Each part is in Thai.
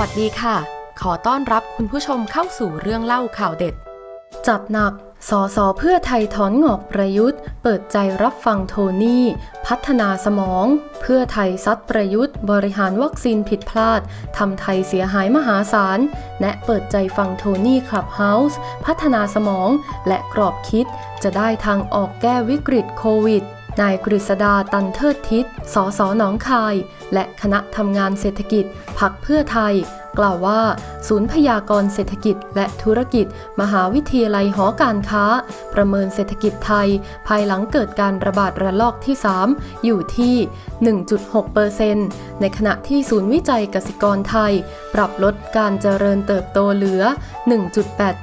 วัสดีค่ะ ขอต้อนรับคุณผู้ชมเข้าสู่เรื่องเล่าข่าวเด็ด จัดหนัก สสเพื่อไทยถอนงอกประยุทธ์ เปิดใจรับฟังโทนี่ พัฒนาสมอง เพื่อไทยซัดประยุทธ์ บริหารวัคซีนผิดพลาด ทำไทยเสียหายมหาศาลแนะเปิดใจฟังโทนี่คลับเฮาส์ พัฒนาสมอง และกรอบคิด จะได้ทางออกแก้วิกฤตโควิด นายกฤษดาตันเทิดทิศ สสหนองคาย และคณะทำงานเศรษฐกิจ พักเพื่อไทย กล่าวว่า ศูนย์พยากรณ์เศรษฐกิจและธุรกิจ มหาวิทยาลัยหอการค้า ประเมินเศรษฐกิจไทย ภายหลังเกิดการระบาดระลอกที่ 3 อยู่ที่ 1.6%ในขณะที่ศูนย์วิจัยกสิกรไทย ปรับลดการเจริญเติบโตเหลือ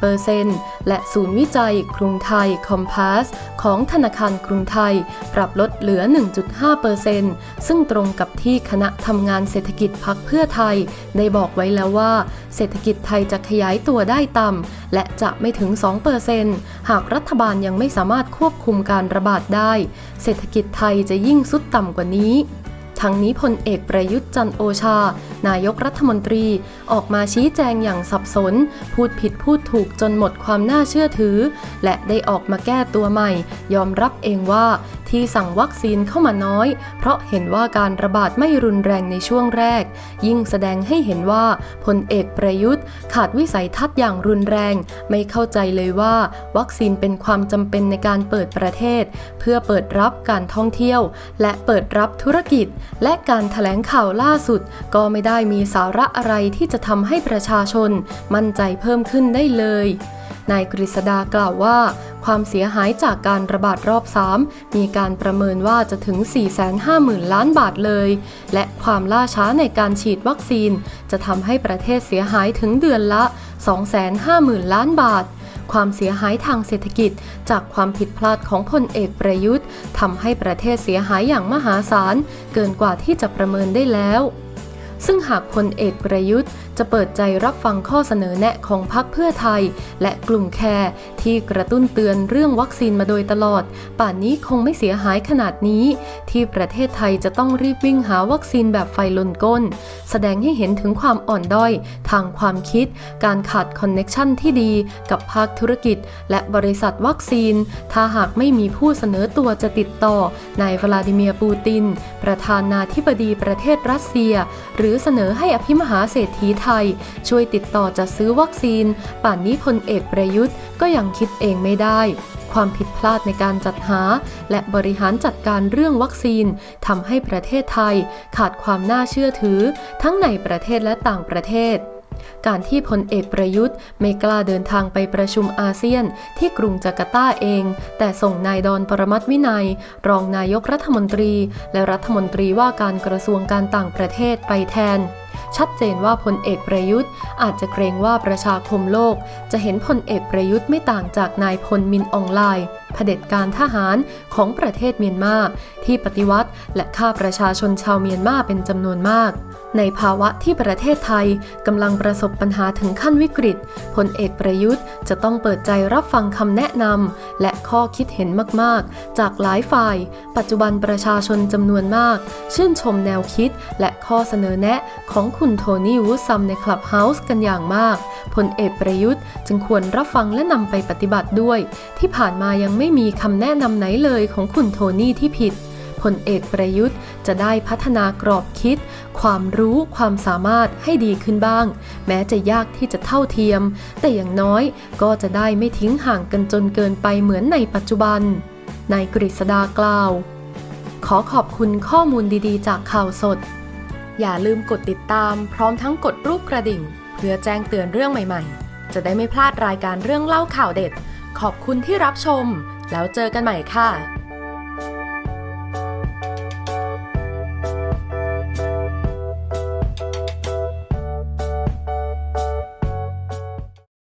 1.8%และศูนย์วิจัยกรุงไทยคอมพาสของธนาคารกรุงไทย ปรับลดเหลือ 1.5%ซึ่งตรงกับที่คณะทำงานเศรษฐกิจพักเพื่อไทย ได้บอกไว้แล้วว่าเศรษฐกิจไทยจะขยายตัวได้ต่ำและจะไม่ถึง 2%หากรัฐบาลยังไม่สามารถควบคุมการระบาดได้ เศรษฐกิจไทยจะยิ่งสุดต่ำกว่านี้ทั้งนี้พลเอกประยุทธ์จันโอชา นายกรัฐมนตรีออกมาชี้แจงอย่างสับสน พูดผิดพูดถูกจนหมดความน่าเชื่อถือ และได้ออกมาแก้ตัวใหม่ ยอมรับเองว่า ที่สั่งวัคซีนเข้ามาน้อย เพราะเห็นว่าการระบาดไม่รุนแรงในช่วงแรก ยิ่งแสดงให้เห็นว่าพลเอกประยุทธ์ ขาดวิสัยทัศน์อย่างรุนแรง ไม่เข้าใจเลยว่า วัคซีนเป็นความจำเป็นในการเปิดประเทศ เพื่อเปิดรับการท่องเที่ยว และเปิดรับธุรกิจ และการถแถลงข่าวล่าสุด ก็ไม่ได้มีสาระอะไรที่จะทำให้ประชาชน มั่นใจเพิ่มขึ้นได้เลยนายกฤษดากล่าวว่า ความเสียหายจากการระบาดรอบ 3 มีการประเมินว่าจะถึง 450,000 ล้านบาทเลย และความล่าช้าในการฉีดวัคซีน จะทำให้ประเทศเสียหายถึงเดือนละ 250,000 ล้านบาทความเสียหายทางเศรษฐกิจ จากความผิดพลาดของพลเอกประยุทธ์ทำให้ประเทศเสียหายอย่างมหาศาล เกินกว่าที่จะประเมินได้แล้ว ซึ่งหากพลเอกประยุทธ์ จะเปิดใจรับฟังข้อเสนอแนะของพรรคเพื่อไทย และกลุ่มแคร์ที่กระตุ้นเตือนเรื่องวัคซีนมาโดยตลอด ป่านนี้คงไม่เสียหายขนาดนี้ ที่ประเทศไทยจะต้องรีบวิ่งหาวัคซีนแบบไฟลนก้น แสดงให้เห็นถึงความอ่อนด้อย ทางความคิด การขาดคอนเน็ชันที่ดีกับภาคธุรกิจ และบริษัทวัคซีน ถ้าหากไม่มีผู้เสนอตัวจะติดต่อนาย วลาดิเมียร์ ปูติน ประธานาธิบดีประเทศรัสเซีย หรือเสนอให้อภิมหาเศรษฐีไทย ช่วยติดต่อจะซื้อวัคซีน ป่านนี้พลเอกประยุทธ์ก็ยังคิดเองไม่ได้ความผิดพลาดในการจัดหา และบริหารจัดการเรื่องวัคซีนทำให้ประเทศไทย ขาดความน่าเชื่อถือ ทั้งในประเทศและต่างประเทศ การที่พลเอกประยุทธ์ไม่กล้าเดินทางไปประชุมอาเซียน ที่กรุงจาการ์ตาเอง แต่ส่งนายดอนปรมัตถ์วินัย รองนายกรัฐมนตรี และรัฐมนตรีว่าการกระทรวงการต่างประเทศไปแทน ชัดเจนว่าพลเอกประยุทธ์ อาจจะเกรงว่าประชาคมโลก จะเห็นพลเอกประยุทธ์ไม่ต่างจากนายพลมินอองไลน์เผด็จการทหารของประเทศเมียนมาที่ปฏิวัติ และฆ่าประชาชนชาวเมียนมาเป็นจำนวนมาก ในภาวะที่ประเทศไทยกำลังประสบปัญหาถึงขั้นวิกฤตพลเอกประยุทธ์จะต้องเปิดใจรับฟังคำแนะนำและข้อคิดเห็นมาก ๆ จากหลายฝ่าย ปัจจุบันประชาชนจำนวนมาก ชื่นชมแนวคิดและข้อเสนอแนะของคุณโทนี่วูซัมในคลับเฮาส์กันอย่างมากพลเอกประยุทธ์จึงควรรับฟังและนำไปปฏิบัติด้วย ที่ผ่านมายังไม่มีคำแนะนำไหนเลยของคุณโทนี่ที่ผิด พลเอกประยุทธ์ จะได้พัฒนากรอบคิด ความรู้ความสามารถให้ดีขึ้นบ้าง แม้จะยากที่จะเท่าเทียม แต่อย่างน้อยก็จะได้ไม่ทิ้งห่างกันจนเกินไปเหมือนในปัจจุบันนายกฤษดากล่าว ขอขอบคุณข้อมูลดีๆ จากข่าวสด อย่าลืมกดติดตามพร้อมทั้งกดรูปกระดิ่ง เพื่อแจ้งเตือนเรื่องใหม่ๆ จะได้ไม่พลาดรายการเรื่องเล่าข่าวเด็ด ขอบคุณที่รับชม แล้วเจอกันใหม่ค่ะ